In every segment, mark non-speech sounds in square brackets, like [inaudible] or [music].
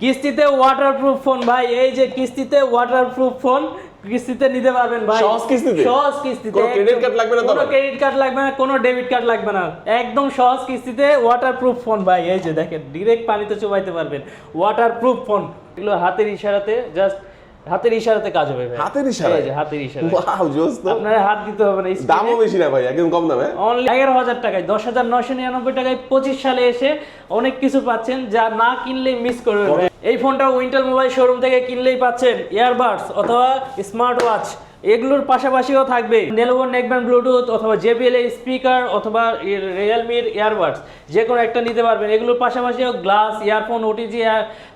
কিস্তিতে waterproof phone ভাই। এই যে কিস্তিতে ওয়াটারপ্রুফ ফোন কিস্তিতে নিতে পারবেন ভাই। সহজ কিস্তিতে? সহজ কিস্তিতে। কোনো ক্রেডিট কার্ড লাগবে না কোনো ক্রেডিট কার্ড লাগবে না কোনো ডেবিট কার্ড লাগবে না। একদম সহজ কিস্তিতে ওয়াটারপ্রুফ ফোন ভাই। এই যে দেখেন ডাইরেক্ট পানিতে চুবাইতে পারবেন। ওয়াটারপ্রুফ ফোন এগুলো হাতের ইশারাতে জাস্ট হাতের ইশারাতে কাজ হবে ভাই। হাতের ইশারা হাতের ইশারা ওয়াও জোস তো আপনার হাত দিতে হবে না দামও বেশি না ভাই একদম কম দামে। অনলি এগারো হাজার টাকায় দশ হাজার নয়শো নিরানব্বই টাকায় পঁচিশ সালে এসে অনেক কিছু পাচ্ছেন যা না কিনলে মিস করবেন এই ফোনটা উইন্টার মোবাইল শোরুম থেকে কিনলেই পাচ্ছেন ইয়ারবাডস অথবা স্মার্ট ওয়াচ এগুলোর পাশাপাশিও থাকবে নেলোভো নেকব্যান্ড ব্লুটুথ অথবা জেবিএল এর স্পিকার অথবা রিয়েলমির ইয়ারবাডস যে কোনো একটা নিতে পারবেন। এগুলোর পাশাপাশিও গ্লাস ইয়ারফোন ওটিজি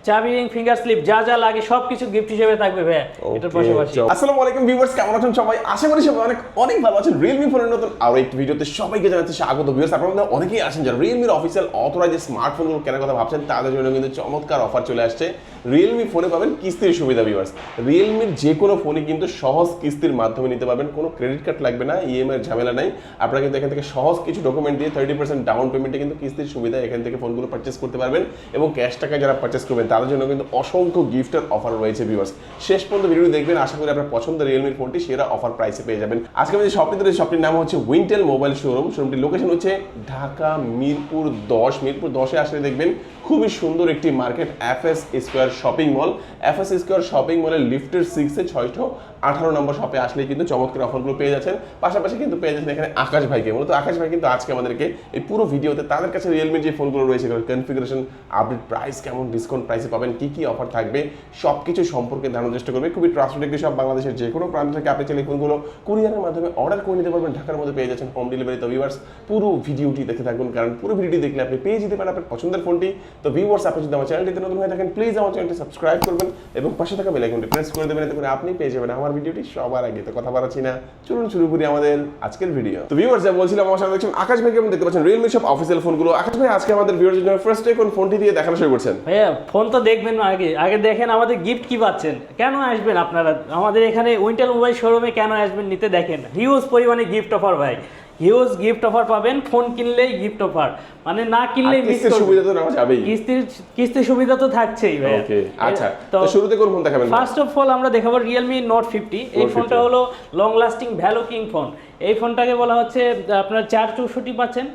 চাবি রিং ফিঙ্গার স্লিপ যা যা লাগে সবকিছু গিফট হিসেবে থাকবে ভাই এটার পাশাপাশি। আসসালামু আলাইকুম ভিউয়ার্স কেমন আছেন সবাই? আশা করি সবাই অনেক অনেক ভালো আছেন। রিয়েলমি ফোনের নতুন আরও একটি ভিডিওতে সবাইকে জানাচ্ছি স্বাগত ভিউয়ার্স আপনারা অনেকেই আছেন যারা রিয়েলমির অফিসিয়াল অথরাইজ স্মার্টফোনগুলো কেনার কথা ভাবছেন তাদের জন্য কিন্তু চমৎকার অফার চলে আসছে। রিয়েলমি ফোনে পাবেন কিস্তির সুবিধা ভিউয়ার্স রিয়েলমির যে কোনো ফোনই কিন্তু সহজ কিস্তির মাধ্যমে নিতে পারবেন, কোনো ক্রেডিট কার্ড লাগবে না ইএমআই এর ঝামেলা নাই। আপনারা কিন্তু এখান থেকে সহজ কিছু ডকুমেন্ট দিয়ে থার্টি পার্সেন্ট ডাউন পেমেন্টে কিন্তু কিস্তির সুবিধা এখান থেকে ফোনগুলো পারচেস করতে পারবেন এবং ক্যাশ টাকা যারা পারচেস করবেন, তাদের জন্য কিন্তু অসংখ্য গিফটের অফার রয়েছে ভিউয়ার্স শেষ পর্যন্ত ভিডিও দেখবেন, আশা করি আপনার পছন্দের রিয়েলমির ফোনটি সেরা অফার প্রাইসে পেয়ে যাবেন। আজকে যে শপটি ধরে শপটির নাম হচ্ছে উইন্টেল মোবাইল শোরুম শোরুমটির লোকেশন হচ্ছে ঢাকা মিরপুর দশ। মিরপুর দশে আসলে দেখবেন, খুবই সুন্দর একটি market F S square shopping mall F S square shopping মলের লিফটের সিক্সে ছয়শো আঠারো নম্বর শপে আসলে কিন্তু চমৎকার অফারগুলো পেয়ে যাচ্ছেন। পাশাপাশি কিন্তু পেয়ে যাচ্ছেন এখানে আকাশ ভাইকে। মূলত আকাশ ভাই কিন্তু আজকে আমাদেরকে এই পুরো ভিডিওতে তাদের কাছে রিয়েলমির যে ফোনগুলো রয়েছে কনফিগারেশন আপডেট প্রাইস কেমন ডিসকাউন্ট প্রাইসে পাবেন, কী কী অফার থাকবে সব কিছু সম্পর্কে জানার চেষ্টা করবে। খুবই ট্রাস্টেড একটি সব বাংলাদেশের যে কোনো প্রান্ত থেকে আপনি চাইলে ফোনগুলো কুরিয়ারের মাধ্যমে অর্ডার করে নিতে পারবেন। ঢাকার মধ্যে পেয়ে যাচ্ছেন হোম ডেলিভারি তো ভিউয়ার্স পুরো ভিডিওটি দেখে থাকুন, কারণ পুরো ভিডিওটি দেখলে আপনি পেয়ে যেতে পারেন আপনার পছন্দের ফোনটি তো ভিউয়ার্স আপনি যদি আমার চ্যানেলটিতে নতুন হয়ে থাকেন প্লিজ আমার চ্যানেলটি সাবস্ক্রাইব করবেন এবং পাশে থাকা বেল আইকনটি প্রেস করে দেবেন, এতে করে আপনি পেয়ে যাবেন আমার ভিডিওটি সবার আগে। তো কথা বাড়াচ্ছি না। চলুন শুরু করি আমাদের আজকের ভিডিও তো ভিউয়ার্স যা বলছিলাম, আমার সাথে দেখছেন আকাশ ভাইকে কেমন দেখতে পাচ্ছেন? রিয়েলমি সব অফিসিয়াল ফোনগুলো আকাশ ভাই, আজকে আমাদের ভিউয়ার্সের জন্য ফার্স্ট কোন ফোনটি দিয়ে দেখানো শুরু করছেন। হ্যাঁ ফোন তো দেখবেন আগে। আগে দেখেন আমাদের গিফট কি পাচ্ছেন। কেন আসবেন আপনারা? আমাদের এখানে উইন্টেল মোবাইল শোরুমে কেন আসবেন নিতে দেখেন। হিউজ পরিমাণে গিফট অফার ভাই। হিউজ গিফট অফার পাবেন ফোন কিনলেই গিফট অফার মানে না কিনলেই মিস কিস্তির সুবিধা তো নেওয়া যাবেই। কিস্তির কিস্তির সুবিধা তো থাকছেই ভাই ওকে আচ্ছা তো শুরুতে কোন ফোন দেখাবেন? ফার্স্ট অফ অল আমরা দেখাবো Realme Note 50 এই ফোনটা 50 হলো long lasting value king phone এই ফোনটাকে বলা হচ্ছে আপনার চার চৌষট্টি পাচ্ছেন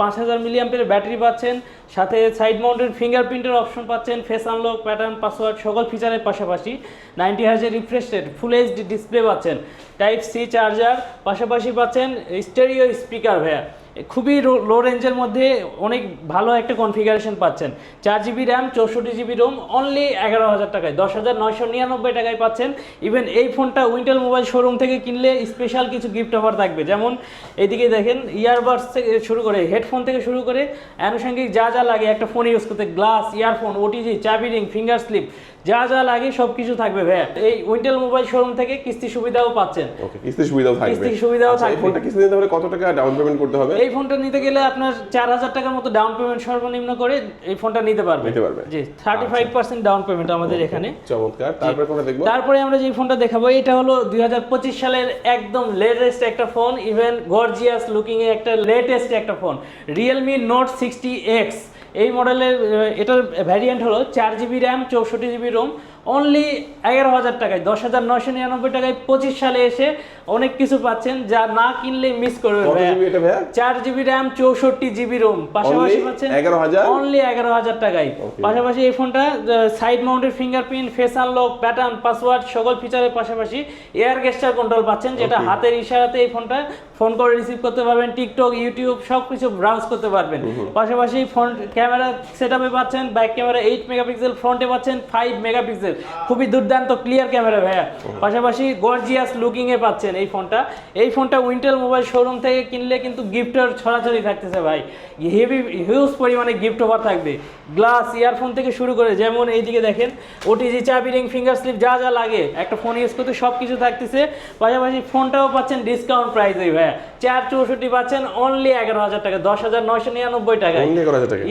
পাঁচ হাজার মিলিয়াম্পের ব্যাটারি পাচ্ছেন, সাথে সাইড মাউন্টেড ফিঙ্গারপ্রিন্টের অপশন পাচ্ছেন ফেস আনলক প্যাটার্ন পাসওয়ার্ড সকল ফিচারের পাশাপাশি নাইনটি হাজার refresh rate full HD display পাচ্ছেন। টাইপ সি চার্জার পাশাপাশি পাচ্ছেন স্টেরিও স্পিকার ভাইয়া। খুবই লো রেঞ্জের মধ্যে অনেক ভালো একটা কনফিগারেশন পাচ্ছেন। চার জিবি র্যাম চৌষট্টি জিবি রোম অনলি এগারো হাজার টাকায়। দশ হাজার নয়শো নিরানব্বই টাকায় পাচ্ছেন। ইভেন এই ফোনটা উইন্টেল মোবাইল শোরুম থেকে কিনলে স্পেশাল কিছু গিফট অফার থাকবে। যেমন এদিকে দেখেন ইয়ারবাডস থেকে শুরু করে হেডফোন থেকে শুরু করে, আনুষঙ্গিক যা যা লাগে, একটা ফোন ইউজ করতে গ্লাস ইয়ারফোন ওটিজি চাবি রিং ফিঙ্গার স্লিপ যা যা লাগে সবকিছু থাকবে ভাইয়া। এই উইন্টেল মোবাইল শোরুম থেকে কিস্তি সুবিধাও পাচ্ছেন। ওকে কিস্তির সুবিধাও থাকবে। কিস্তির সুবিধাও আচ্ছা, থাকবে। ফোনটা কিস্তি নিতে হলে কত টাকা ডাউন পেমেন্ট করতে হবে? এই ফোনটা নিতে গেলে আপনার চার হাজার টাকার মতো ডাউন পেমেন্ট সর্বনিম্ন করে এই ফোনটা নিতে পারবে। নিতে পারবে। জি thirty five percent down payment আমাদের এখানে। চমৎকার। তারপরে কোনটা দেখব। তারপরে আমরা যে ফোনটা দেখাবো এটা হলো দুই হাজার পঁচিশ সালের একদম লেটেস্ট একটা ফোন ইভেন গর্জিয়াস লুকিং এর একটা লেটেস্ট একটা phone Realme Note sixty X এই মডেলের এটার ভ্যারিয়েন্ট হলো চার জিবি র্যাম চৌষট্টি জিবি রোম অনলি এগারো হাজার টাকায় দশ হাজার নয়শো নিরানব্বই টাকায় পঁচিশ সালে এসে অনেক কিছু পাচ্ছেন যা না কিনলে মিস করবে কত ভাইয়া। জিবি এটা ভাইয়া? চার জিবি র্যাম চৌষট্টি জিবি রোম পাশাপাশি পাচ্ছেন 11,000? অনলি এগারো হাজার টাকায়। পাশাপাশি এই ফোনটা side mounted fingerprint face unlock pattern password সকল ফিচারের পাশাপাশি এয়ার গেস্টার কন্ট্রোল পাচ্ছেন যেটা হাতের ইশারাতে এই ফোনটা ফোন করে রিসিভ করতে পারবেন টিকটক ইউটিউব সব কিছু ব্রাউজ করতে পারবেন। পাশাপাশি ফোন ক্যামেরা সেট পাচ্ছেন ব্যাক ক্যামেরা এইট মেগাপিক্সেল ফ্রন্টে পাচ্ছেন ফাইভ মেগাপিক্সেল খুবই দুর্দান্ত ক্লিয়ার ক্যামেরা ভাইয়া। পাশাপাশি গর্জিয়াস লুকিং এ পাচ্ছেন এই ফোনটা এই ফোনটা উইন্টেল মোবাইল শোরুম থেকে কিনলে কিন্তু গিফটের ছড়াছড়ি থাকতেছে ভাই। হেভি হিউজ পরিমাণে গিফট অফার থাকবে। গ্লাস ইয়ারফোন থেকে শুরু করে যেমন এইদিকে দেখেন ওটিজি চাবি রিং ফিঙ্গার স্লিপ যা যা লাগে একটা ফোন ইউজ করতে সব কিছু থাকতেছে। পাশাপাশি ফোনটাও পাচ্ছেন ডিসকাউন্ট প্রাইসে ভাইয়া। চার চৌষট্টি পাচ্ছেন অনলি এগারো হাজার টাকা দশ হাজার নয়শো নিরানব্বই টাকা।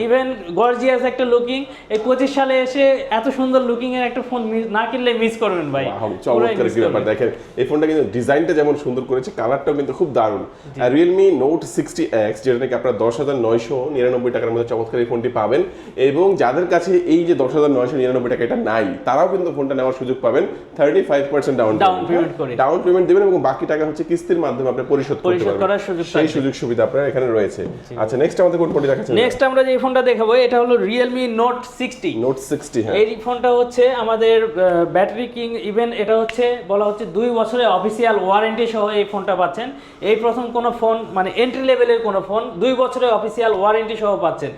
ইভেন গর্জিয়াস একটা লুকিং এই পঁচিশ সালে এসে এত সুন্দর লুকিং এর একটা ফোন ফোন না কিনলে মিস করবেন ভাই। চমৎকার একটি ব্যাপার দেখেন এই ফোনটা কিন্তু ডিজাইনটা যেমন সুন্দর করেছে কালারটাও কিন্তু খুব দারুণ। রিয়েলমি নোট সিক্সটি এক্স যেটা নাকি আপনার দশ হাজার নয়শো নিরানব্বই টাকার মধ্যে চমৎকার এই ফোনটি পাবেন। এবং যাদের কাছে এই যে দশ হাজার নয়শো নিরানব্বই টাকা এটা নাই তারাও কিন্তু ফোনটা নেওয়ার সুযোগ পাবেন। থার্টি ফাইভ পার্সেন্ট ডাউন করে। ডাউন পেমেন্ট দেবেন এবং বাকি টাকা হচ্ছে কিস্তির মাধ্যমে আপনি পরিশোধ করতে পারবেন। সেই সুযোগ সুবিধা আপনার এখানে রয়েছে। আচ্ছা নেক্সট আমাদের কোন ফোনটি দেখাচ্ছেন? নেক্সট আমরা যে ফোনটা দেখাবো এটা হলো Realme Note sixty Note sixty হ্যাঁ। এই ফোনটা হচ্ছে আমাদের ব্যাটারি কিং ইভেন এটা হচ্ছে বলা হচ্ছে দুই বছরের অফিসিয়াল ওয়ারেন্টি সহ এই ফোনটা পাচ্ছেন। এই প্রথম কোনো ফোন মানে এন্ট্রি লেভেলের কোনো ফোন দুই বছরের অফিসিয়াল ওয়ারেন্টি সহ পাচ্ছেন।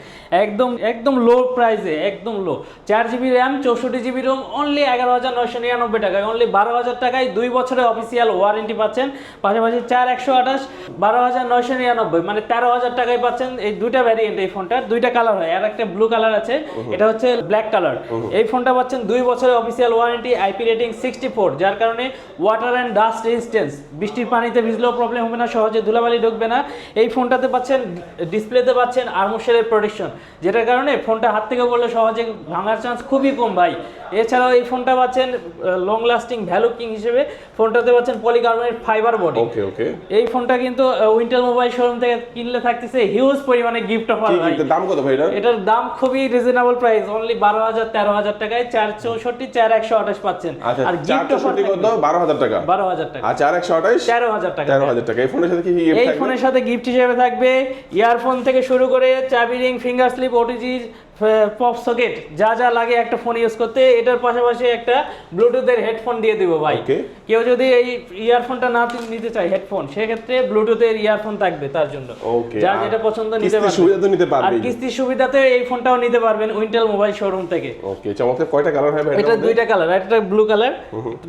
একদম একদম লো প্রাইসে একদম লো চার জিবি র্যাম চৌষট্টি জিবি রোম অনলি এগারো হাজার নয়শো নিরানব্বই টাকায় অনলি বারো হাজার টাকায় দুই বছরের অফিসিয়াল ওয়ারেন্টি পাচ্ছেন। পাশাপাশি চার একশো আঠাশ বারো হাজার নয়শো নিরানব্বই মানে তেরো হাজার টাকায় পাচ্ছেন এই দুইটা ভ্যারিয়েন্ট এই ফোনটার। দুইটা কালার হয় আর একটা ব্লু কালার আছে এটা হচ্ছে ব্ল্যাক কালার এই ফোনটা পাচ্ছেন দুই বছরের official warranty IP rating sixty four যার কারণে ওয়াটার অ্যান্ড ডাস্ট রেজিস্ট্যান্স বৃষ্টির পানিতে ভিজলেও প্রবলেম হবে না সহজে ধুলাবালি ঢুকবে না। এই ফোনটাতে পাচ্ছেন ডিসপ্লেতে পাচ্ছেন আর্মোশেলের প্রোটেকশন যেটার কারণে ফোনটা হাত থেকে পড়লে সহজে ভাঙার চান্স খুবই কম ভাই। এছাড়াও এই ফোনটা পাচ্ছেন লং লাস্টিং ভ্যালু কিং হিসেবে। ফোনটাতে পাচ্ছেন polycarbonate fibre body okay okay এই ফোনটা কিন্তু উইন্টেল মোবাইল শোরুম থেকে কিনলে থাকতেছে হিউজ পরিমাণে গিফট অফার ভাই। দাম কত ভাই এটার? দাম খুবই রিজনেবল প্রাইস অনলি বারো হাজার তেরো হাজার টাকায় চার চৌষট্টি চার একশো আঠাশ পাচ্ছেন। আচ্ছা আর গিফট অফার চৌষট্টি কত? বারো হাজার টাকা। বারো হাজার টাকা। আর চার একশো আঠাশ? তেরো হাজার টাকা। তেরো হাজার টাকা। এই ফোনের সাথে কি কি এই ফোনের সাথে গিফট হিসেবে থাকবে ইয়ারফোন থেকে শুরু করে চাবি ring finger slip OTG pop socket যা যা লাগে একটা ফোন ইউজ করতে এটার পাশাপাশি একটা ব্লুটুথের হেডফোন দিয়ে দিব ভাই। কেউ যদি এই ইয়ারফোনটা না নিতে চায় হেডফোন সেক্ষেত্রে ব্লুটুথের ইয়ারফোন থাকবে তার জন্য। আর যেটা পছন্দ নিতে পারবে। সুবিধা তো নিতে আর পারবেই। কিস্তির সুবিধাতে এই ফোনটাও নিতে পারবেন উইন্টেল মোবাইল শোরুম থেকে। ওকে চমৎকার। কয়টা কালার হয় এটা দুইটা কালার একটা ব্লু কালার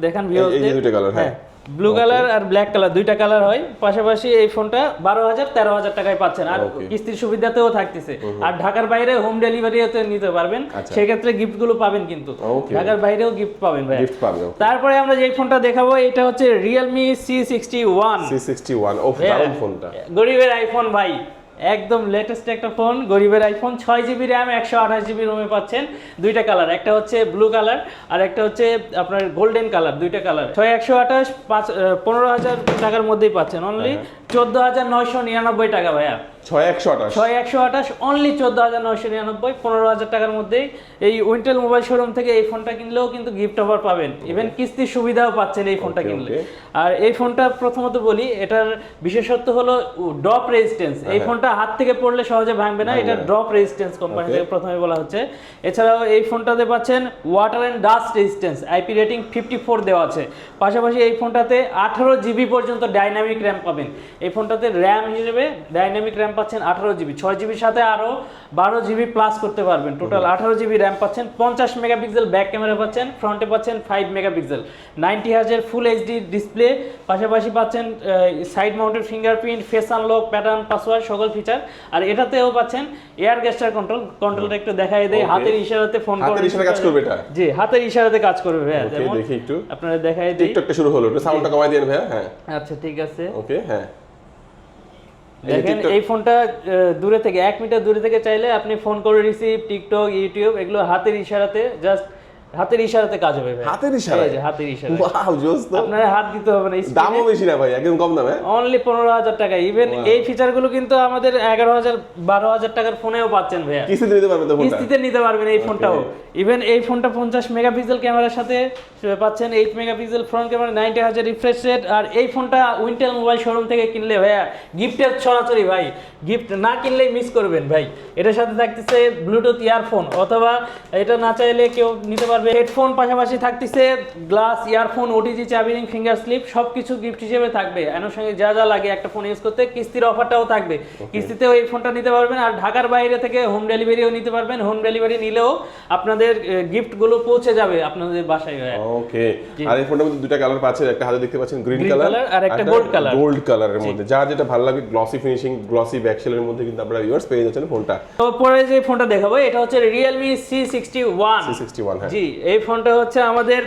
দেখান এই যে ভিউয়ারদের দুইটা কালার হ্যাঁ। ব্লু কালার আর ব্ল্যাক কালার দুইটা কালার হয়। পাশাপাশি এই ফোনটা বারো হাজার তেরো হাজার টাকায় পাচ্ছেন। আর কিস্তির সুবিধাতেও থাকতেছে। আর ঢাকার বাইরে হোম ডেলিভারিতে নিতে পারবেন। আচ্ছা। সেক্ষেত্রে গিফটগুলো পাবেন কিন্তু। ঢাকার বাইরেও গিফট পাবেন ভাই তারপরে আমরা যে ফোনটা দেখাবো এটা হচ্ছে Realme C sixty one C sixty one ও ফোনটা গরিবের আইফোন ভাই। একদম লেটেস্ট একটা ফোন গরিবের আইফোন ছয় জিবি র্যাম একশো আঠাশ জিবি রোমে পাচ্ছেন দুইটা কালার একটা হচ্ছে ব্লু কালার আর একটা হচ্ছে আপনার গোল্ডেন কালার দুইটা কালার ছয় একশো আঠাশ পাঁচ পনেরো হাজার টাকার মধ্যেই পাচ্ছেন অনলি চোদ্দ হাজার নয়শো নিরানব্বই টাকা ভাইয়া। ছয় একশো আঠাশ। ছয় একশো আঠাশ অনলি চোদ্দ হাজার নয়শো নিরানব্বই পনেরো হাজার টাকার মধ্যেই এই উইন্টেল মোবাইল শোরুম থেকে এই ফোনটা কিনলেও কিন্তু গিফট অফার পাবেন। ইভেন কিস্তির সুবিধাও পাচ্ছেন এই ফোনটা কিনলে। আর এই ফোনটা প্রথমত বলি এটার বিশেষত্ব হলো ড্রপ রেজিস্ট্যান্স এই ফোনটা হাত থেকে পড়লে সহজে ভাঙবে না এটা ড্রপ রেজিস্ট্যান্স কোম্পানি থেকে প্রথমে বলা হচ্ছে। এছাড়াও এই ফোনটাতে পাচ্ছেন water and dust resistance IP rating fifty four দেওয়া আছে। পাশাপাশি এই ফোনটাতে আঠারো জিবি পর্যন্ত ডাইনামিক র্যাম পাবেন। এই ফোনটাতে র্যাম হিসেবে ডাইনামিক র্যাম পাচ্ছেন আঠারো জিবি। ছয় জিবির সাথে আরও বারো জিবি প্লাস করতে পারবেন। টোটাল আঠারো জিবি র্যাম পাচ্ছেন পঞ্চাশ মেগাপিক্সেল ব্যাক ক্যামেরা পাচ্ছেন ফ্রন্টে পাচ্ছেন ফাইভ মেগাপিক্সেল। নাইনটি হাজার ফুল এইচডি ডিসপ্লে পাশাপাশি পাচ্ছেন side mounted fingerprint face unlock pattern password সকল ফিচার আর এটাতেও পাচ্ছেন এয়ার গেস্টার কন্ট্রোল কন্ট্রোলটা একটু দেখাই দেয়. হাতের ইশারাতে ফোন হাতের কাজ করবে এটা? জি হাতের ইশারাতে কাজ করবে ভাইয়া। দেখি একটু। আপনারা দেখাই দিই। টিকটকটা শুরু হলো একটু সাউন্ডটা কমাই দিন ভাইয়া হ্যাঁ। আচ্ছা ঠিক আছে। ওকে হ্যাঁ। দেখেন এই ফোনটা দূরে থেকে এক মিটার দূরে থেকে চাইলে আপনি ফোন করে রিসিভ টিকটক ইউটিউব এগুলো হাতের ইশারাতে জাস্ট হাতের ইশারাতে কাজ হবে ভাই। হাতের? এই যে হাতের ইশারায়। [laughs] ওয়াও জোস তো আপনার হাত দিতে হবে না দামও বেশি না ভাই একদম কম দামে। অনলি পনেরো হাজার টাকা। ইভেন. এই ফিচারগুলো কিন্তু আমাদের এগারো হাজার বারো হাজার টাকার ফোনেও পাচ্ছেন ভাইয়া। কিস্তিতে নিতে পারবে তো ফোনটা? কিস্তিতে নিতে পারবেন এই ফোনটাও। ইভেন এই ফোনটা পঞ্চাশ মেগাপিক্সেল ক্যামেরার সাথে পাচ্ছেন eight megapixel front camera ninety হাজার রিফ্রেশ রেট আর এই ফোনটা উইন্টেল মোবাইল শোরুম থেকে কিনলে ভাইয়া গিফটের ছড়াছড়ি ভাই। গিফট না কিনলেই মিস করবেন ভাই। এটার সাথে থাকতেছে ব্লুটুথ ইয়ারফোন অথবা এটা না চাইলে কেউ নিতে পারবে হেডফোন পাশাপাশি থাকতেছে গ্লাস ইয়ারফোন ওটিজি চাবিরিং ফিঙ্গার স্লিপ সব কিছু গিফট হিসেবে থাকবে। আনুষঙ্গিক যা যা লাগে একটা ফোন ইউজ করতে কিস্তির অফারটাও থাকবে। কিস্তিতেও এই ফোনটা নিতে পারবেন আর ঢাকার বাইরে থেকে হোম ডেলিভারিও নিতে পারবেন। হোম ডেলিভারি নিলেও আপনাদের গিফটগুলো পৌঁছে যাবে আপনাদের বাসায়। ওকে আর এই ফোনটার মধ্যে দুটো কালার পাচ্ছেন একটা হাতে দেখতে পাচ্ছেন গ্রিন কালার আর একটা gold color। গোল্ড কালারের মধ্যে। যার যেটা ভালো লাগে গ্লসি ফিনিশিং গ্লসি ব্যাকশেলের মধ্যে কিন্তু আপনারা ভিউয়ার্স পেয়ে যাচ্ছেন ফোনটা। তো পরে যে ফোনটা দেখাবো এটা হচ্ছে Realme C sixty one C61 হ্যাঁ। জি। এই ফোনটা হচ্ছে আমাদের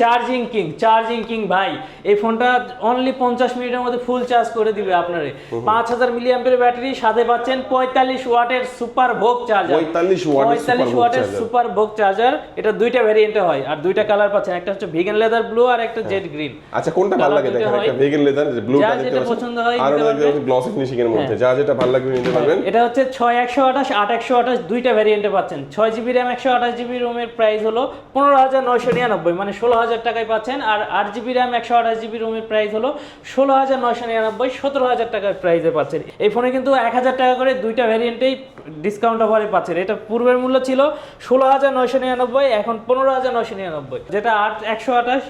চার্জিং কিং চার্জিং কিং ভাই। এই ফোনটা অনলি পঞ্চাশ মিনিটের মধ্যে ফুল চার্জ করে দিবে আপনারে। পাঁচ হাজার মিলিয়াম্পের ব্যাটারি সাথে পাচ্ছেন পঁয়তাল্লিশ ওয়াটের সুপার ভোগ চার্জার 45 পঁয়তাল্লিশ ওয়াটের সুপার ভোগ চার্জার এটা দুইটা ভ্যারিয়েন্টে হয় আর দুইটা কালার পাচ্ছেন। একটা হচ্ছে ভিগান লেদার ব্লু আর একটা জেড গ্রিন আচ্ছা কোনটা ভালো লাগে? দেখেন একটা হয়। ভেগেন লেদার ব্লুটা যার যেটা পছন্দ হয় আর গ্লসি ফিনিশিং এর মধ্যে। যা যেটা ভালো লাগবে নিতে পারবেন। এটা হচ্ছে ছয় একশো আঠাশ আট একশো আঠাশ দুইটা ভ্যারিয়েন্টে পাচ্ছেন। ছয় জিবি র্যাম একশো আঠাশ জিবি রোমের প্রাইস হলো পনেরো হাজার নয়শো নিরানব্বই মানে ষোলো হাজার টাকায় পাচ্ছেন। আর আট জিবি র্যাম একশো আঠাশ জিবি রোমের প্রাইস হলো ষোলো হাজার নয়শো নিরানব্বই, সতেরো হাজার টাকার প্রাইসে পাচ্ছেন। এই ফোনে কিন্তু এক হাজার টাকা করে দুইটা ভ্যারিয়েন্টেই ডিসকাউন্ট অফারে পাচ্ছেন। এটা পূর্বের মূল্য ছিল ষোলো হাজার নয়শো নিরানব্বই, এখন পনেরো হাজার নয়শো নিরানব্বই। যেটা আট, একশো আঠাশ,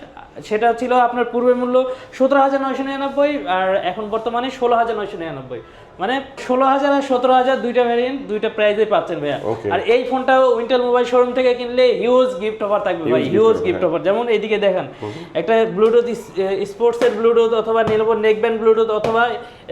সেটা ছিল আপনার পূর্বের মূল্য সতেরো হাজার নয়শো নিরানব্বই, আর এখন বর্তমানে ষোলো হাজার নয়শো নিরানব্বই। মানে ষোলো হাজার আর সতেরো হাজার দুইটা ভ্যারিয়েন্ট দুইটা প্রাইজে পাচ্ছেন ভাইয়া। আর এই ফোনটা উইন্টেল মোবাইল শোরুম থেকে কিনলে হিউজ গিফট অফার থাকবে ভাই হিউজ গিফট। অফার যেমন এইদিকে দেখেন একটা ব্লুটুথ স্পোর্টসের ব্লুটুথ অথবা নেলবো নেকব্যান্ড ব্লুটুথ অথবা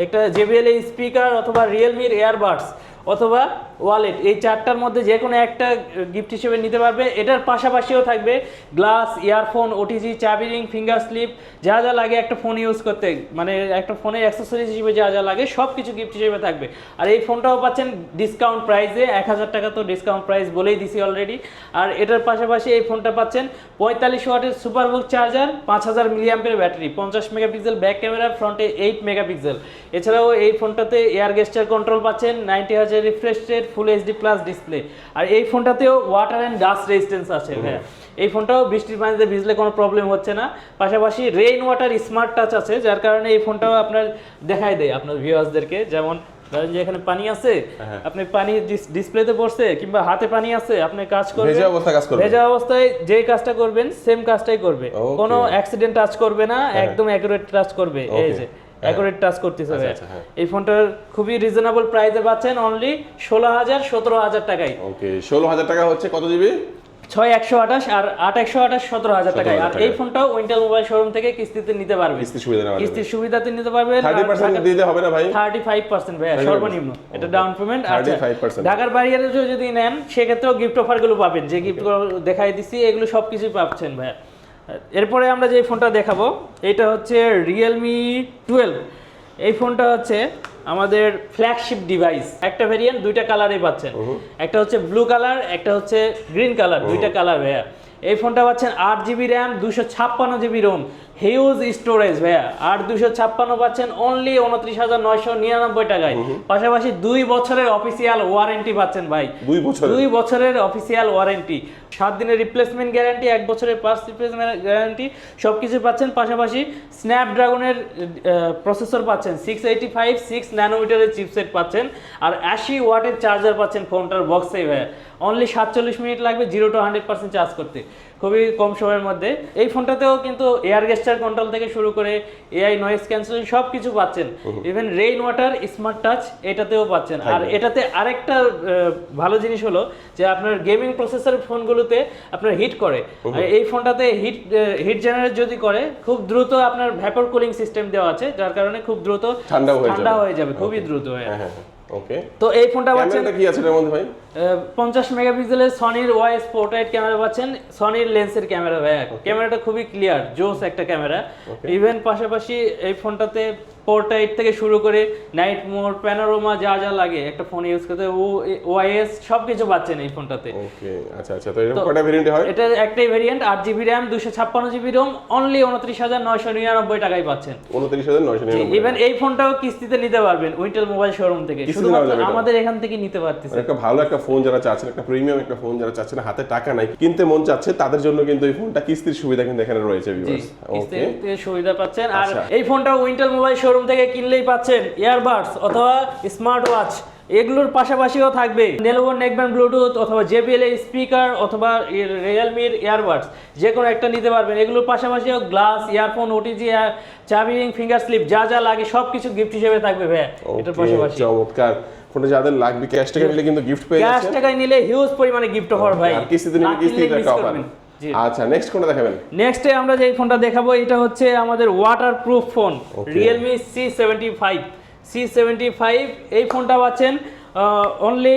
একটা জেবিএল স্পিকার অথবা রিয়েলমির এয়ারবাডস অথবা ওয়ালেট এই চারটার মধ্যে যে কোনো একটা গিফট হিসেবে নিতে পারবে। এটার পাশাপাশিও থাকবে গ্লাস ইয়ারফোন ওটিজি চাবি রিং ফিঙ্গার স্লিপ যা যা লাগে একটা ফোন ইউজ করতে। মানে একটা ফোনের অ্যাক্সেসরিজ হিসেবে যা যা লাগে সব কিছু গিফট হিসেবে থাকবে। আর এই ফোনটাও পাচ্ছেন ডিসকাউন্ট প্রাইসে এক হাজার টাকা তো ডিসকাউন্ট প্রাইস বলেই দিছি অলরেডি আর এটার পাশাপাশি এই ফোনটা পাচ্ছেন পঁয়তাল্লিশ ওয়াটের সুপারবুক চার্জার পাঁচ হাজার মিলিয়াম্পের ব্যাটারি পঞ্চাশ মেগাপিক্সেল ব্যাক ক্যামেরা ফ্রন্টে এইট মেগাপিক্সেল এছাড়াও এই ফোনটাতে এয়ার গেস্টার কন্ট্রোল পাচ্ছেন নাইনটি হাজার refresh rate full HD plus display আর এই ফোনটাতেও ওয়াটার অ্যান্ড ডাস্ট রেজিস্ট্যান্স আছে হ্যাঁ এই ফোনটাও বৃষ্টির পানিতে ভিজলে কোনো প্রবলেম হচ্ছে না। পাশাপাশি রেইন ওয়াটার স্মার্ট টাচ আছে যার কারণে এই ফোনটাও আপনার দেখাই দেয় আপনার ভিউয়ার্সদেরকে যেমন ধরেন যে এখানে পানি আছে হ্যাঁ। আপনি পানি ডিসপ্লেতে পড়ছে কিংবা হাতে পানি আছে আপনি কাজ করবেন। ভেজা অবস্থায় কাজ করবে। ভেজা অবস্থায় যে কাজটা করবেন সেম কাজটাই করবে. কোনো অ্যাক্সিডেন্ট টাচ করবে না একদম অ্যাকুরেট টাচ করবে। এই যে। হ্যাঁ। অ্যাকুরেট টাচ করতেছে আচ্ছা, ভাইয়া। আচ্ছা, হ্যাঁ। এই ফোনটার খুবই রিজনেবল প্রাইসে পাচ্ছেন অনলি ষোলো হাজার সতেরো হাজার টাকায়। ওকে ষোলো হাজার টাকা হচ্ছে কত জিবি ছয় একশো আঠাশ আর আট একশো আঠাশ সতেরো হাজার টাকায়। আর এই ফোনটাও উইন্টেল মোবাইল শোরুম থেকে কিস্তিতে নিতে পারবে কিস্তির সুবিধা কিস্তির সুবিধাতে নিতে পারবে থার্টি পার্সেন্ট দিতে হবে না ভাই? থার্টি ফাইভ পার্সেন্ট 35% সর্বনিম্ন। এটা ডাউন পেমেন্ট 35% ঢাকার বাইরে যদি নেন সেক্ষেত্রেও গিফট অফারগুলো পাবেন। যে গিফটগুলো দেখাই দিছি এগুলো সব কিছুই পাচ্ছেন ভাইয়া। এরপরে আমরা যে ফোনটা দেখাবো এটা হচ্ছে রিয়েলমি টুয়েলভ এই ফোনটা হচ্ছে আমাদের ফ্ল্যাগশিপ ডিভাইস একটা ভেরিয়েন্ট দুইটা কালারে পাচ্ছেন। একটা হচ্ছে ব্লু কালার একটা হচ্ছে গ্রিন কালার দুইটা কালার ভাইয়া। এই ফোনটা পাচ্ছেন আট জিবি র্যাম দুশো ছাপ্পান্ন জিবি রোম হিউজ স্টোরেজ ভাইয়া। আর দুশো ছাপ্পান্ন পাচ্ছেন অনলি উনত্রিশ হাজার নয়শো নিরানব্বই টাকায়। পাশাপাশি দুই বছরের অফিসিয়াল ওয়ারেন্টি পাচ্ছেন ভাই। দুই বছর দুই বছরের অফিসিয়াল ওয়ারেন্টি সাত দিনের রিপ্লেসমেন্ট গ্যারান্টি এক বছরের পার্স রিপ্লেসমেন্ট গ্যারান্টি সব কিছু পাচ্ছেন। পাশাপাশি স্ন্যাপড্রাগনের প্রসেসর পাচ্ছেন। সিক্স এইটি ফাইভ সিক্স ন্যানোমিটারের চিপসেট পাচ্ছেন। আর আশি ওয়াটের চার্জার পাচ্ছেন ফোনটার বক্সে ভাইয়া। অনলি সাতচল্লিশ মিনিট লাগবে zero to hundred percent charge করতে। খুবই কম সময়ের মধ্যে। এই ফোনটাতেও কিন্তু এয়ার গেস্টার কন্ট্রোল থেকে শুরু করে এআই নয়েজ ক্যান্সেলিং সব কিছু পাচ্ছেন even rain water smart touch এটাতেও পাচ্ছেন। আর এটাতে আরেকটা ভালো জিনিস হলো যে আপনার গেমিং প্রসেসর ফোনগুলোতে আপনার হিট করে। আর এই ফোনটাতে হিট হিট জেনারেট যদি করে খুব দ্রুত আপনার ভ্যাপর কুলিং সিস্টেম দেওয়া আছে যার কারণে খুব দ্রুত ঠান্ডা হয়ে যাবে। খুবই দ্রুত হয়ে হ্যাঁ হ্যাঁ। ওকে তো এই ফোনটা পাচ্ছেন কি আছে এর মধ্যে ভাই? পঞ্চাশ মেগাপিক্সেলের সনির ওয়াইস পোর্ট্রেট ক্যামেরা পাচ্ছেন। সনির লেন্সের ক্যামেরা ভাই ক্যামেরাটা খুবই ক্লিয়ার জোস একটা ক্যামেরা ইভেন পাশাপাশি এই ফোনটাতে পোর্ট্রেট থেকে শুরু করে নাইট মোড প্যানোরোমা যা যা লাগে একটা ফোন ইউজ করতে ও ওয়াইএস সব কিছু পাচ্ছেন এই ফোনটাতে ওকে আচ্ছা আচ্ছা তো এরকম কয়টা ভেরিয়েন্ট হয়? এটা একটাই ভেরিয়েন্ট আট জিবি র্যাম দুশো ছাপ্পান্ন জিবি রোম অনলি উনত্রিশ হাজার নয়শো নিরানব্বই টাকায় পাচ্ছেন। উনত্রিশ হাজার নয়শো নিরানব্বই ইভেন এই ফোনটাও কিস্তিতে নিতে পারবেন উইন্টেল মোবাইল শোরুম থেকে। শুধুমাত্র আমাদের এখান থেকে নিতে পারতেছে। মানে একটা ভালো একটা ফোন যারা চাচ্ছেন একটা প্রিমিয়াম একটা ফোন যারা চাচ্ছেন হাতে টাকা নাই কিনতে মন চাচ্ছে তাদের জন্য কিন্তু এই ফোনটা কিস্তির সুবিধা কিন্তু এখানে রয়েছে ভিউয়ার্স ওকে কিস্তিতে সুবিধা পাচ্ছেন। আর আচ্ছা। এই ফোনটা উইন্টেল মোবাইল শোরুম থেকে কিনলেই পাচ্ছেন ইয়ারবাডস অথবা স্মার্ট ওয়াচ এগুলোর পাশাপাশিও থাকবে নেলোভোর নেকব্যান্ড ব্লুটুথ অথবা জেবিএল এর স্পিকার অথবা রিয়েলমির ইয়ারবাডস যে কোনো একটা নিতে পারবেন। এগুলোর পাশাপাশিও গ্লাস ইয়ারফোন ওটিজি চাবি রিং ফিঙ্গার স্লিপ যা যা লাগে সব কিছু গিফট হিসেবে থাকবে ভাইয়া। এটার পাশাপাশি। চমৎকার। ফোনটা যাদের লাগবে ক্যাশ টাকা নিলে কিন্তু গিফট পেয়ে ক্যাশ টাকায় নিলে হিউজ পরিমাণে গিফট অফার ভাই। কিস্তিতে নিলে কিস্তিতে miss আচ্ছা নেক্সট কোনটা দেখাবেন? নেক্সটে আমরা যে ফোনটা দেখাবো এটা হচ্ছে আমাদের ফোন সি সেভেন্টি ফাইভ এই ফোনটা পাচ্ছেন অনলি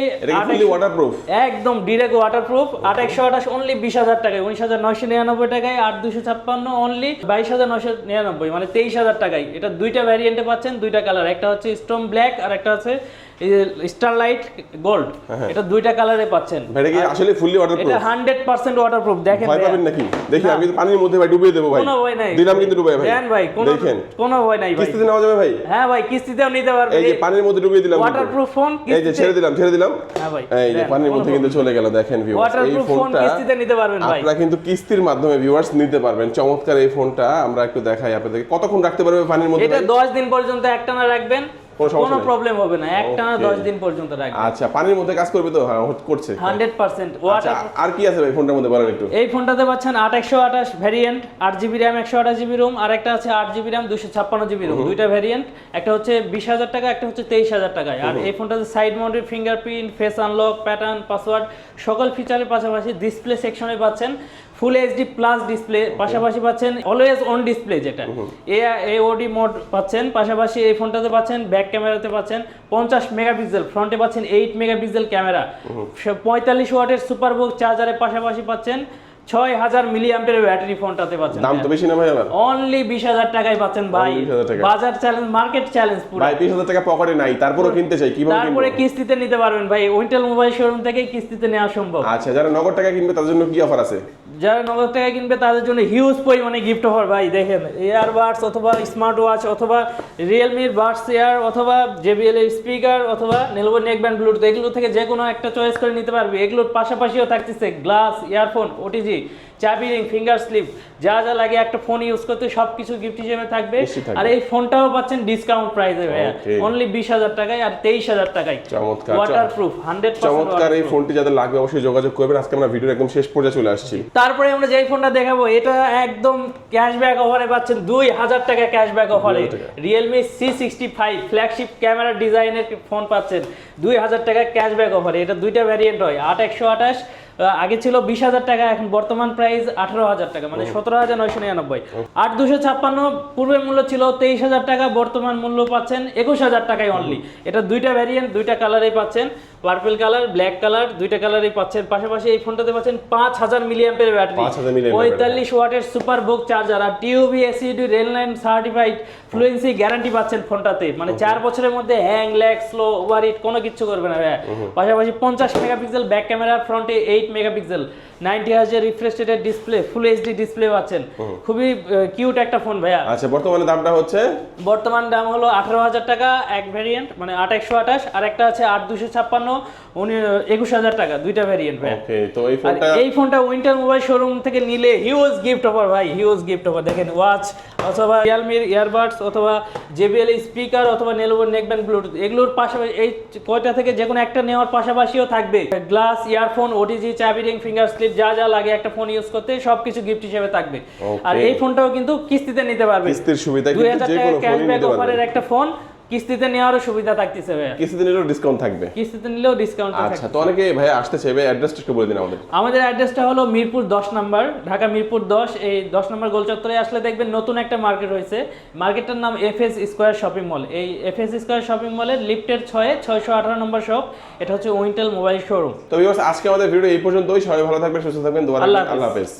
ওয়াটারপ্রুফ একদম ডিরেক্ট ওয়াটারপ্রুফ আট একশো আঠাশ অনলি বিশ হাজার টাকায় উনিশ হাজার নয়শো নিরানব্বই টাকায় আট দুশো ছাপ্পান্ন অনলি বাইশ হাজার নয়শো নিরানব্বই মানে তেইশ হাজার টাকায়। এটা দুইটা ভ্যারিয়েন্টে পাচ্ছেন দুইটা কালার একটা হচ্ছে স্টোন ব্ল্যাক আর একটা হচ্ছে স্টারলাইট গোল্ড হ্যাঁ, এটা দুইটা কালারে পাচ্ছেন। কি আসলে ফুললি ওয়াটারপ্রুফ এটা হান্ড্রেড পার্সেন্ট ওয়াটারপ্রুফ দেখেন ভাইয়া। পাবেন নাকি? দেখি আমি পানির মধ্যে ভাই ডুবিয়ে দেবো ভাই। কোনো ভয় নাই। দিলাম কিন্তু ডুবে ভাই। দেন ভাই কোনো দেখেন। কোনো ভয় নাই ভাই। কিস্তিতে নেওয়া যাবে ভাই? হ্যাঁ ভাই কিস্তিতেও নিতে পারবেন। এই যে পানির মধ্যে ডুবিয়ে দিলাম ওয়াটারপ্রুফ ফোন এই যে ছেড়ে দিলাম ছেড়ে দিলাম। হ্যাঁ ভাই এই যে পানির মধ্যে কিন্তু চলে গেল দেখেন ভিউয়ার্স এই ফোনটা কিস্তিতে নিতে পারবেন ভাই। আপনারা কিন্তু কিস্তির মাধ্যমে ভিউয়ার্স নিতে পারবেন। চমৎকার এই ফোনটা আমরা একটু দেখাই আপনাদেরকে। কতক্ষণ রাখতে পারবে পানির মধ্যে এটা ভাই? দশ দিন পর্যন্ত একটানা রাখবেন। কোনো সমস্যা কোনো প্রবলেম হবে না। একটানা দিন পর্যন্ত রাখবেন আচ্ছা পানির মধ্যে কাজ করবে তো? হ্যাঁ করছে। আচ্ছা আর কি আছে ভাই ফোনটার মধ্যে বলেন একটু? এই ফোনটাতে পাচ্ছেন রোম আর একটা আছে আট জিবি র্যাম দুশো ছাপ্পান্ন জিবি রোম দুইটা ভ্যারিয়েন্ট একটা হচ্ছে বিশ হাজার টাকা একটা হচ্ছে তেইশ হাজার টাকায়। আর এই ফোনটাতে side mounted fingerprint face unlock pattern password সকল ফিচারের পাশাপাশি ডিসপ্লে সেকশনে পাচ্ছেন ফুল এইচডি প্লাস ডিসপ্লে পাশাপাশি পাচ্ছেন অলওয়েজ অন ডিসপ্লে যেটা। এ এওডি মোড পাচ্ছেন পাশাপাশি এই ফোনটাতে পাচ্ছেন ব্যাক ক্যামেরাতে পাচ্ছেন পঞ্চাশ মেগাপিক্সেল ফ্রন্টে পাচ্ছেন এইট মেগাপিক্সেল ক্যামেরা পঁয়তাল্লিশ ওয়াটের সুপার বুক চার্জারের পাশাপাশি পাচ্ছেন ছয় হাজার মিলি অ্যাম্পের ব্যাটারি ফোনটাতে পাচ্ছেন। দাম তো বেশি না ভাই আবার? অনলি বিশ হাজার টাকায় পাচ্ছেন ভাই। Only 20,000 টাকা। বাজার চ্যালেঞ্জ মার্কেট চ্যালেঞ্জ পুরো। ভাই বিশ হাজার টাকা পকেটে নাই। তারপরও কিনতে চাই কীভাবে তারপরে কিস্তিতে নিতে পারবেন ভাই। মোবাইল শোরুম থেকে কিস্তিতে নেওয়া সম্ভব। আচ্ছা যারা নগদ টাকা কিনবে তাদের জন্য কি অফার আছে? যারা নগদ টাকা কিনবে তাদের জন্য হিউজ পরিমাণে গিফট অফার ভাই। দেখেন এয়ার বাডস অথবা স্মার্ট ওয়াচ অথবা রিয়েলমির বাডস এয়ার অথবা জেবিএল এর স্পিকার অথবা নেলভো নেক ব্যান্ড ব্লুটুথ এগুলো থেকে যে কোনো একটা চয়েস করে নিতে পারবে। এগুলোর পাশাপাশিও থাকতেছে গ্লাস ইয়ারফোন ওটিজি চাবি রিং ফিঙ্গার স্লিপ যা যা লাগে একটা ফোন ইউজ করতে সব কিছু গিফট হিসেবে থাকবে। আর এই ফোনটাও পাচ্ছেন ডিসকাউন্ট প্রাইসে ভাইয়া। অনলি বিশ হাজার টাকায় আর তেইশ হাজার টাকায়। চমৎকার, ওয়াটার প্রুফ হান্ড্রেড চমৎকার এই ফোনটি যাদের লাগবে অবশ্যই যোগাযোগ করবেন। আজকে আমরা ভিডিওর একদম শেষ পর্যায়ে চলে আসছি। তারপরে আমরা যেই ফোনটা দেখাবো এটা একদম ক্যাশব্যাক অফারে পাচ্ছেন দুই হাজার টাকা ক্যাশব্যাক অফারে 2000 টাকা। Realme C sixty five flagship camera ডিজাইনের ফোন পাচ্ছেন দুই হাজার টাকা ক্যাশব্যাক অফারে এটা দুইটা ভ্যারিয়েন্ট হয় আট একশো আঠাশ আগে ছিল বিশ হাজার টাকা এখন বর্তমান প্রাইস আঠারো হাজার টাকা মানে সতেরো হাজার নয়শো নিরানব্বই। আট দুশো ছাপ্পান্ন পূর্বের মূল্য ছিল তেইশ হাজার টাকা বর্তমান মূল্য পাচ্ছেন একুশ হাজার টাকায় অনলি এটা দুইটা ভ্যারিয়েন্ট দুইটা কালারেই পাচ্ছেন। পার্পল কালার ব্ল্যাক কালার দুইটা কালারই পাচ্ছেন। পাশাপাশি এই ফোনটাতে পাচ্ছেন পাঁচ হাজার মিলিয়াম্পের ব্যাটারি 5000 milliampere battery। পঁয়তাল্লিশ ওয়াটের সুপার বুক চার্জার আর টিউবি এসিডি রেল লাইন সার্টিফাইড ফ্লুয়েন্সি গ্যারান্টি পাচ্ছেন ফোনটাতে মানে চার বছরের মধ্যে হ্যাং ল্যাগ স্লো ওভারহিট কোনো কিছু করবে না ভাইয়া। পাশাপাশি পঞ্চাশ মেগাপিক্সেল ব্যাক ক্যামেরা ফ্রন্টে এইট মেগাপিক্সেল নাইনটি হাজার রিফ্রেশ রেটের ডিসপ্লে ফুল এইচডি ডিসপ্লে পাচ্ছেন। খুবই কিউট একটা ফোন ভাইয়া। আচ্ছা বর্তমানে দামটা হচ্ছে? বর্তমান দাম হলো আঠারো হাজার টাকা এক ভ্যারিয়েন্ট মানে আট একশো আঠাশ আর একটা আছে আট দুশো ছাপ্পান্ন উনি একুশ হাজার টাকা দুইটা ভ্যারিয়েন্ট ভাই ওকে তো এই ফোনটা এই ফোনটা উইন্টার মোবাইল শোরুম থেকে নিলে হিউজ গিফট অফার ভাই হিউজ গিফট অফার দেখেন ওয়াচ অথবা রিয়ালমির ইয়ারবাডস অথবা জেবিএল স্পিকার অথবা নেলভো নেকব্যান্ড ব্লুটুথ এগুলোর পাশাপাশি এই কয়টা থেকে যে কোনো একটা নেওয়ার পাশাপাশিও থাকবে। গ্লাস ইয়ারফোন ওটিজি চাবি রিং ফিঙ্গার স্লিপ যা যা লাগে একটা ফোন ইউজ করতে সবকিছু গিফট হিসেবে থাকবে। আর এই ফোনটাও কিন্তু কিস্তিতে নিতে পারবে। কিস্তির সুবিধা কিন্তু যে কোনো ফোন একটা ফোন কিস্তিতে নেওয়ারও সুবিধা থাকতেছে ভাইয়া। কিস্তিতে নিলেও ডিসকাউন্ট থাকবে। কিস্তিতে নিলেও ডিসকাউন্ট আচ্ছা তো অনেকে ভাই আসতে চাইবে অ্যাড্রেসটা একটু বলে দিন আমাদের। আমাদের অ্যাড্রেসটা হলো মিরপুর দশ নম্বর ঢাকা মিরপুর দশ। এই দশ নম্বর গোলচত্বরে আসলে দেখবেন নতুন একটা মার্কেট হয়েছে মার্কেটটার নাম F S square shopping mall এই এফ এস স্কোয়ার শপিং মলের লিফটের ছয়ে ছয়শো আঠারো নম্বর শপ এটা হচ্ছে উইন্টেল মোবাইল শোরুম তো viewers, আজকে আমাদের ভিডিও এই পর্যন্তই। সবাই ভালো থাকবেন সুস্থ থাকবেন। দোয়া। আল্লাহ হাফেজ।